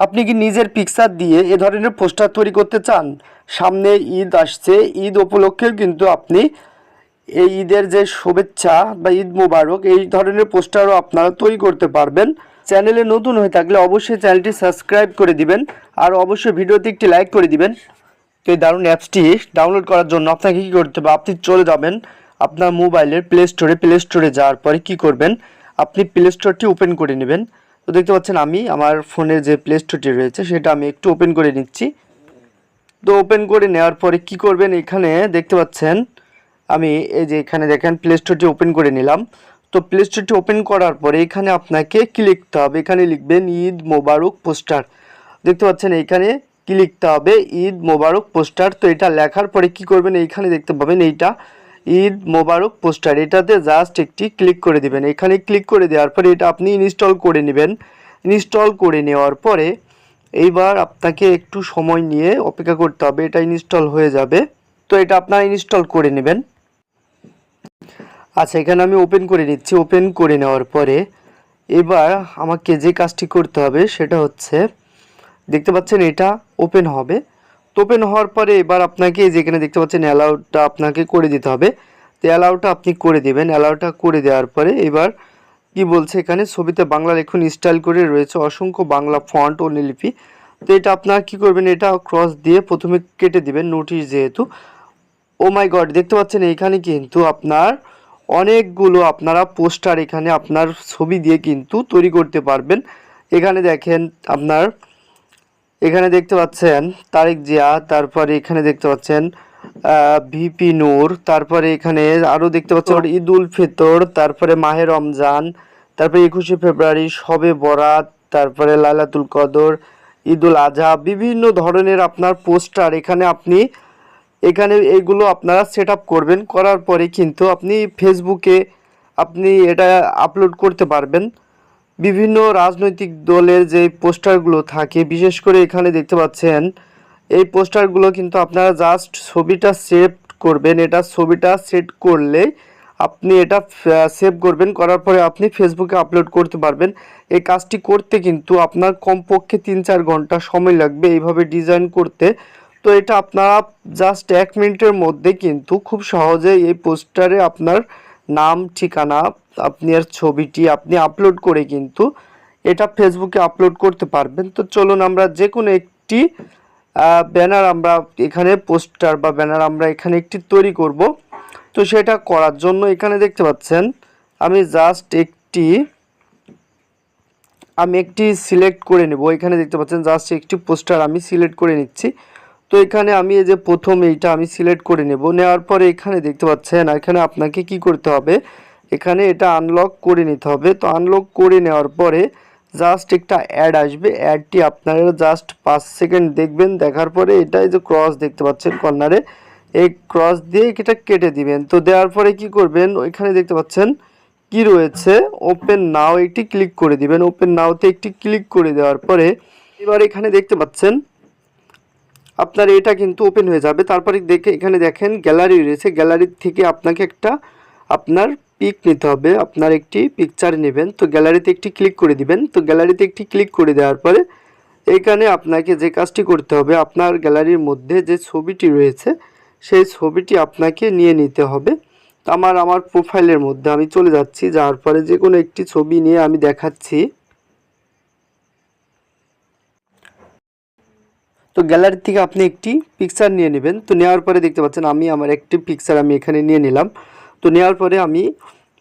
আপনি কি নিজের পিকচার দিয়ে এ ধরনের পোস্টার তৈরি করতে চান? সামনে ঈদ আসছে, ঈদ উপলক্ষেও কিন্তু আপনি এই ঈদের যে শুভেচ্ছা বা ঈদ মোবারক, এই ধরনের পোস্টারও আপনারা তৈরি করতে পারবেন। চ্যানেলে নতুন হয়ে থাকলে অবশ্যই চ্যানেলটি সাবস্ক্রাইব করে দিবেন আর অবশ্যই ভিডিওতে একটি লাইক করে দিবেন। তো এই দারুণ অ্যাপসটি ডাউনলোড করার জন্য আপনাকে কী করতে হবে? আপনি চলে যাবেন আপনার মোবাইলের প্লে স্টোরে প্লে স্টোরে যাওয়ার পরে কী করবেন? আপনি প্লে স্টোরটি ওপেন করে নেবেন। তো দেখতে পাচ্ছেন আমি আমার ফোনের যে প্লে স্টোরটি রয়েছে, সেটা আমি একটু ওপেন করে নিচ্ছি। তো ওপেন করে নেওয়ার পরে কি করবেন এখানে দেখতে পাচ্ছেন, আমি এই যে এখানে দেখেন প্লে স্টোরটি ওপেন করে নিলাম। তো প্লে স্টোরটি ওপেন করার পরে এখানে আপনাকে কি লিখতে হবে? এখানে লিখবেন ঈদ মোবারক পোস্টার। দেখতে পাচ্ছেন এখানে কি লিখতে হবে? ঈদ মোবারক পোস্টার। তো এটা লেখার পরে কি করবেন? এইখানে দেখতে পাবেন এইটা। ঈদ মোবারক পোস্টার, এটাতে জাস্ট একটি ক্লিক করে দিবেন। এখানে ক্লিক করে দেওয়ার পরে এটা আপনি ইনস্টল করে নেবেন। ইনস্টল করে নেওয়ার পরে এইবার আপনাকে একটু সময় নিয়ে অপেক্ষা করতে হবে, এটা ইনস্টল হয়ে যাবে। তো এটা আপনারা ইনস্টল করে নেবেন। আচ্ছা এখানে আমি ওপেন করে নিচ্ছি। ওপেন করে নেওয়ার পরে এবার আমাকে যে কাজটি করতে হবে সেটা হচ্ছে, দেখতে পাচ্ছেন এটা ওপেন হবে। ওপেন হওয়ার পরে এবার আপনাকে যেখানে দেখতে পাচ্ছেন অ্যালাউটা আপনাকে করে দিতে হবে। তো অ্যালাউটা আপনি করে দেবেন। অ্যালাউটা করে দেওয়ার পরে এবার কি বলছে এখানে? ছবিতে বাংলা লেখুন স্টাইল করে রয়েছে অসংখ্য বাংলা ফন্ট ও লিপি। তো এটা আপনারা কি করবেন? এটা ক্রস দিয়ে প্রথমে কেটে দিবেন নোটিশ যেহেতু। ও মাই গড, দেখতে পাচ্ছেন এইখানে কিন্তু আপনার অনেকগুলো আপনারা পোস্টার এখানে আপনার ছবি দিয়ে কিন্তু তৈরি করতে পারবেন। এখানে দেখেন আপনার এখানে দেখতে পাচ্ছেন তারেক জিয়া তারপরে এখানে দেখতে পাচ্ছেন ভিপি নূর তারপরে এখানে আরও দেখতে পাচ্ছেন ঈদ উল ফিতর তারপরে মাহে রমজান তারপরে একুশে ফেব্রুয়ারি শবে বরাত তারপরে লাইলাতুল কদর ঈদ উল আজহা বিভিন্ন ধরনের আপনার পোস্টার। এখানে আপনি এখানে এইগুলো আপনারা সেট আপ করবেন করার পরে কিন্তু আপনি ফেসবুকে আপনি এটা আপলোড করতে পারবেন। বিভিন্ন রাজনৈতিক দলের যে পোস্টারগুলো থাকে, বিশেষ করে এখানে দেখতে পাচ্ছেন, এই পোস্টারগুলো কিন্তু আপনারা জাস্ট ছবিটা সেভ করবেন, এটা ছবিটা সেট করলে আপনি এটা সেভ করবেন, করার পরে আপনি ফেসবুকে আপলোড করতে পারবেন। এই কাজটি করতে কিন্তু আপনার কমপক্ষে তিন চার ঘণ্টা সময় লাগবে এইভাবে ডিজাইন করতে। তো এটা আপনারা জাস্ট এক মিনিটের মধ্যে কিন্তু খুব সহজে এই পোস্টারে আপনার নাম, ঠিকানা আপনার ছবিটি আপনি আপলোড করে কিন্তু এটা ফেসবুকে আপলোড করতে পারবেন। তো চলুন আমরা যে কোনো একটি ব্যানার আমরা এখানে পোস্টার বা ব্যানার আমরা এখানে একটি তৈরি করব। তো সেটা করার জন্য এখানে দেখতে পাচ্ছেন, আমি জাস্ট একটি, আমি একটি সিলেক্ট করে নেব। এখানে দেখতে পাচ্ছেন জাস্ট একটি পোস্টার আমি সিলেক্ট করে নিচ্ছি। তো এখানে আমি এই যে প্রথম এইটা আমি সিলেক্ট করে নেব। নেওয়ার পরে এখানে দেখতে পাচ্ছেন, এখানে আপনাকে কি করতে হবে এখানে এটা আনলক করে নিতে হবে। তো আনলক করে নেওয়ার পরে জাস্ট একটা অ্যাড আসবে। অ্যাডটি আপনারা জাস্ট পাঁচ সেকেন্ড দেখবেন। দেখার পরে এটা যে ক্রস দেখতে পাচ্ছেন কর্নারে এই ক্রস দিয়ে এটা কেটে দিবেন। তো দেওয়ার পরে কি করবেন? ওইখানে দেখতে পাচ্ছেন কি রয়েছে? ওপেন নাও একটি ক্লিক করে দিবেন। ওপেন নাওতে একটি ক্লিক করে দেওয়ার পরে এবার এখানে দেখতে পাচ্ছেন, আপনার এটা কিন্তু ওপেন হয়ে যাবে। তারপরে দেখে এখানে দেখেন গ্যালারি রয়েছে। গ্যালারির থেকে আপনাকে একটা আপনার পিক নিতে হবে। আপনার একটি পিকচার নেবেন। তো গ্যালারিতে একটি ক্লিক করে দিবেন। তো গ্যালারিতে একটি ক্লিক করে দেওয়ার পরে এখানে আপনাকে যে কাজটি করতে হবে, আপনার গ্যালারির মধ্যে যে ছবিটি রয়েছে, সেই ছবিটি আপনাকে নিয়ে নিতে হবে। তো আমার আমার প্রোফাইলের মধ্যে আমি চলে যাচ্ছি। যাওয়ার পরে যে কোনো একটি ছবি নিয়ে আমি দেখাচ্ছি। তো গ্যালারি থেকে আপনি একটি পিকচার নিয়ে নেবেন। তো নেওয়ার পরে দেখতে পাচ্ছেন, আমি আমার একটি পিকচার আমি এখানে নিয়ে নিলাম। তো নেওয়ার পরে আমি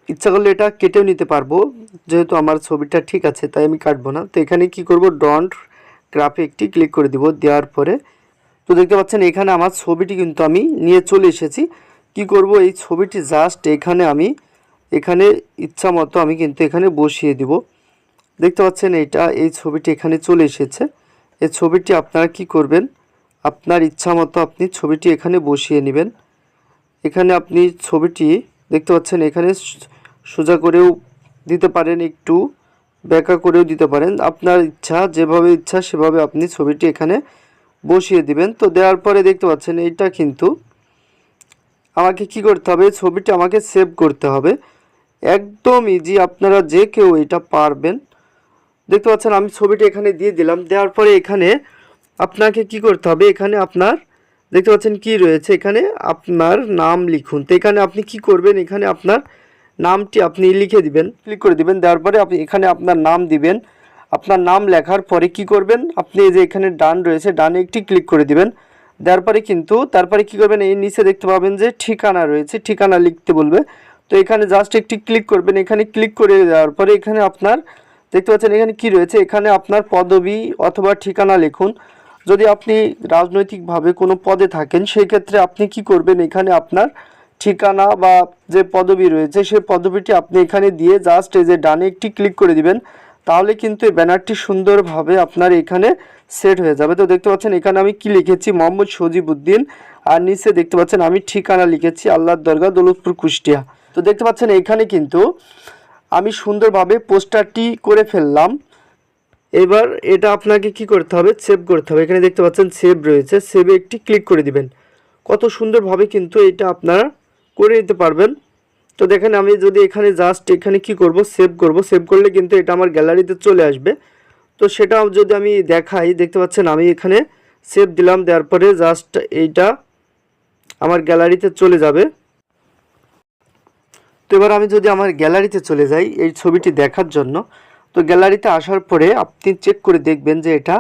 ইচ্ছা করলে এটা কেটেও নিতে পারব, যেহেতু আমার ছবিটা ঠিক আছে, তাই আমি কাটবো না। তো এখানে কি করব? ডন্ট গ্রাফে একটি ক্লিক করে দিব, দেওয়ার পরে। তো দেখতে পাচ্ছেন, এখানে আমার ছবিটি কিন্তু আমি নিয়ে চলে এসেছি। কি করব? এই ছবিটি জাস্ট এখানে আমি, এখানে ইচ্ছা মতো আমি কিন্তু এখানে বসিয়ে দিব। দেখতে পাচ্ছেন এটা এই ছবিটি এখানে চলে এসেছে। এই ছবিটি আপনারা কি করবেন? আপনার ইচ্ছা মতো আপনি ছবিটি এখানে বসিয়ে নেবেন। এখানে আপনি ছবিটি দেখতে পাচ্ছেন, এখানে সোজা করেও দিতে পারেন, একটু ব্যাকা করেও দিতে পারেন। আপনার ইচ্ছা, যেভাবে ইচ্ছা সেভাবে আপনি ছবিটি এখানে বসিয়ে দিবেন। তো দেওয়ার পরে দেখতে পাচ্ছেন, এইটা কিন্তু আমাকে কি করতে হবে ছবিটি আমাকে সেভ করতে হবে। একদম ইজি আপনারা যে কেউ এটা পারবেন। দেখতে পাচ্ছেন, আমি ছবিটি এখানে দিয়ে দিলাম। দেওয়ার পরে এখানে আপনাকে কি করতে হবে, এখানে আপনার দেখতে পাচ্ছেন কি রয়েছে এখানে? আপনার নাম লিখুন। তো এখানে আপনি কি করবেন? এখানে আপনার নামটি আপনি লিখে দিবেন। ক্লিক করে দিবেন। দেওয়ার পরে আপনি এখানে আপনার নাম দিবেন। আপনার নাম লেখার পরে কি করবেন? আপনি যে এখানে ডান রয়েছে, ডানে একটি ক্লিক করে দিবেন। দেওয়ার পরে কিন্তু, তারপরে কি করবেন? এই নিচে দেখতে পাবেন যে ঠিকানা রয়েছে। ঠিকানা লিখতে বলবে। তো এখানে জাস্ট একটি ক্লিক করবেন। এখানে ক্লিক করে দেওয়ার পরে এখানে আপনার, দেখতে পাচ্ছেন এখানে কি রয়েছে? এখানে আপনার পদবি অথবা ঠিকানা লিখুন। যদি আপনি রাজনৈতিকভাবে কোনো পদে থাকেন সেই ক্ষেত্রে আপনি কি করবেন? এখানে আপনার ঠিকানা বা যে পদবি রয়েছে সেই পদবিটি আপনি এখানে দিয়ে জাস্ট এই যে ডানে একটি ক্লিক করে দিবেন, তাহলে কিন্তু এই ব্যানারটি সুন্দরভাবে আপনার এখানে সেট হয়ে যাবে। তো দেখতে পাচ্ছেন, এখানে আমি কি লিখেছি? মোহাম্মদ সজিবুদ্দিন আর নিচে দেখতে পাচ্ছেন, আমি ঠিকানা লিখেছি, আল্লাহর দরগা দৌলতপুর, কুষ্টিয়া। তো দেখতে পাচ্ছেন, এখানে কিন্তু আমি সুন্দরভাবে পোস্টারটি করে ফেললাম। এবার এটা আপনাকে কি করতে হবে? সেভ করতে হবে। এখানে দেখতে পাচ্ছেন সেভ রয়েছে। সেভে একটি ক্লিক করে দিবেন। কত সুন্দরভাবে কিন্তু এটা আপনারা করে নিতে পারবেন। তো দেখেন, আমি যদি এখানে জাস্ট এখানে কি করব? সেভ করব। সেভ করলে কিন্তু এটা আমার গ্যালারিতে চলে আসবে। তো সেটা যদি আমি দেখাই, দেখতে পাচ্ছেন, আমি এখানে সেভ দিলাম। দেওয়ার পরে জাস্ট এইটা আমার গ্যালারিতে চলে যাবে। তো এবার আমি যদি আমার গ্যালারিতে চলে যাই, এই ছবিটি দেখার জন্য তো গ্যালারিতে আসার পরে আপনি চেক করে দেখবেন যে এটা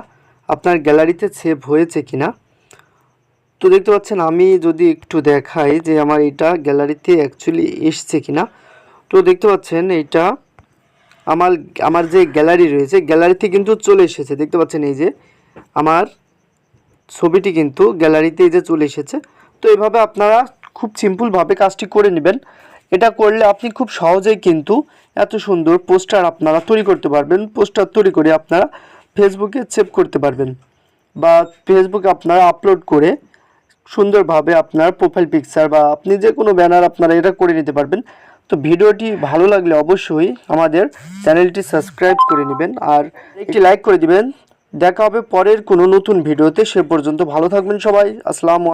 আপনার গ্যালারিতে সেভ হয়েছে কিনা। তো দেখতে পাচ্ছেন আমি যদি একটু দেখাই যে আমার এটা গ্যালারিতে অ্যাকচুয়ালি এসছে কিনা। তো দেখতে পাচ্ছেন এটা আমার আমার যে গ্যালারি রয়েছে, গ্যালারিতে কিন্তু চলে এসেছে। দেখতে পাচ্ছেন এই যে আমার ছবিটি কিন্তু গ্যালারিতে এই যে চলে এসেছে। তো এভাবে আপনারা খুব সিম্পলভাবে কাজটি করে নেবেন। এটা করলে আপনি খুব সহজেই কিন্তু এত সুন্দর পোস্টার আপনারা তৈরি করতে পারবেন। পোস্টার তৈরি করে আপনারা ফেসবুকে সেভ করতে পারবেন। বা ফেসবুকে আপনারা আপলোড করে সুন্দরভাবে আপনার প্রোফাইল পিকচার বা আপনি যে কোনো ব্যানার আপনারা এটা করে নিতে পারবেন। তো ভিডিওটি ভালো লাগলে অবশ্যই আমাদের চ্যানেলটি সাবস্ক্রাইব করে নেবেন আর একটি লাইক করে দিবেন। দেখা হবে পরের কোনো নতুন ভিডিওতে। সে পর্যন্ত ভালো থাকবেন সবাই। আসসালামু